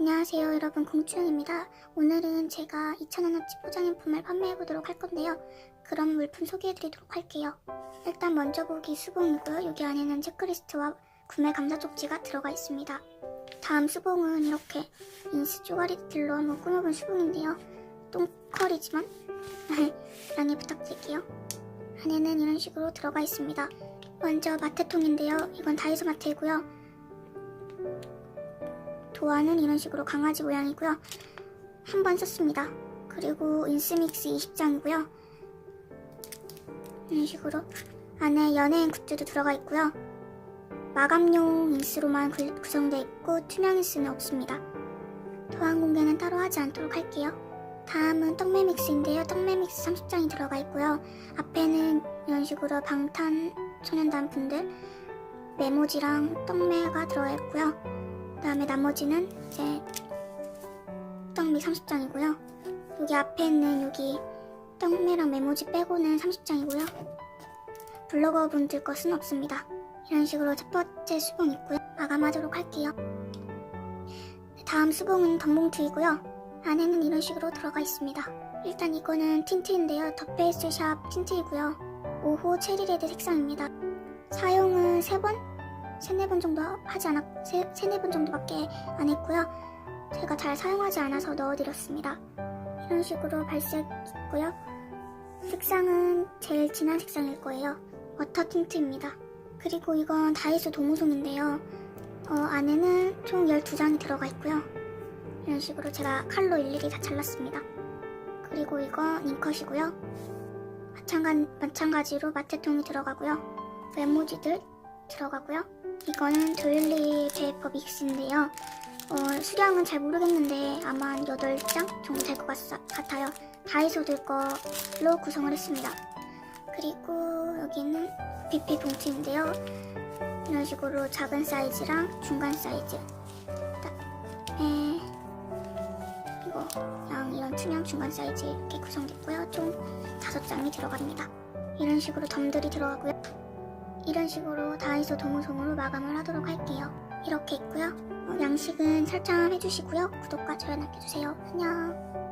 안녕하세요 여러분 공주영입니다. 오늘은 제가 2,000원어치 포장용품을 판매해보도록 할 건데요. 그럼 물품 소개해드리도록 할게요. 일단 먼저 보기 수봉이고요. 여기 안에는 체크리스트와 구매 감사 쪽지가 들어가 있습니다. 다음 수봉은 이렇게 인스 쪼가리들로 한번 꾸며본 수봉인데요. 똥컬이지만 양해 부탁드릴게요. 안에는 이런 식으로 들어가 있습니다. 먼저 마테통인데요. 이건 다이소 마테이고요. 도안은 이런 식으로 강아지 모양이고요. 한 번 썼습니다. 그리고 인스믹스 20장이고요. 이런 식으로 안에 연예인 굿즈도 들어가 있고요. 마감용 인스로만 구- 구성되어 있고 투명 인스는 없습니다. 도안 공개는 따로 하지 않도록 할게요. 다음은 떡메 믹스인데요. 떡메 믹스 30장이 들어가 있고요. 앞에는 이런 식으로 방탄소년단 분들 메모지랑 떡메가 들어가 있고요. 그 다음에 나머지는 이제 떡미 30장이고요. 여기 앞에 있는 여기 떡미랑 메모지 빼고는 30장이고요. 블로거 분들 것은 없습니다. 이런 식으로 첫 번째 수봉 있고요. 마감하도록 할게요. 다음 수봉은 덤봉투이고요. 안에는 이런 식으로 들어가 있습니다. 일단 이거는 틴트인데요. 더 페이스 샵 틴트이고요. 5호 체리레드 색상입니다. 사용은 3번? 세네 번 정도 하지 않았, 세, 세네 번 정도밖에 안 했고요. 제가 잘 사용하지 않아서 넣어드렸습니다. 이런 식으로 발색 있고요. 색상은 제일 진한 색상일 거예요. 워터 틴트입니다. 그리고 이건 다이소 도무송인데요. 어, 안에는 총 12장이 들어가 있고요. 이런 식으로 제가 칼로 일일이 다 잘랐습니다. 그리고 이건 잉컷이고요. 마찬가, 마찬가지로 마테통이 들어가고요. 메모지들 들어가고요. 이거는 도일리 페이퍼 믹스인데요. 어, 수량은 잘 모르겠는데 아마 한 8장 정도 될 것 같아요. 다이소들 거로 구성을 했습니다. 그리고 여기는 BP 봉투인데요. 이런 식으로 작은 사이즈랑 중간 사이즈. 그다음에 이거 그냥 이런 투명 중간 사이즈 이렇게 구성됐고요. 총 5장이 들어갑니다. 이런 식으로 덤들이 들어가고요. 이런 식으로 다이소 도무송으로 마감을 하도록 할게요. 이렇게 있고요. 어, 양식은 설정 해주시고요. 구독과 좋아요 남겨주세요. 안녕.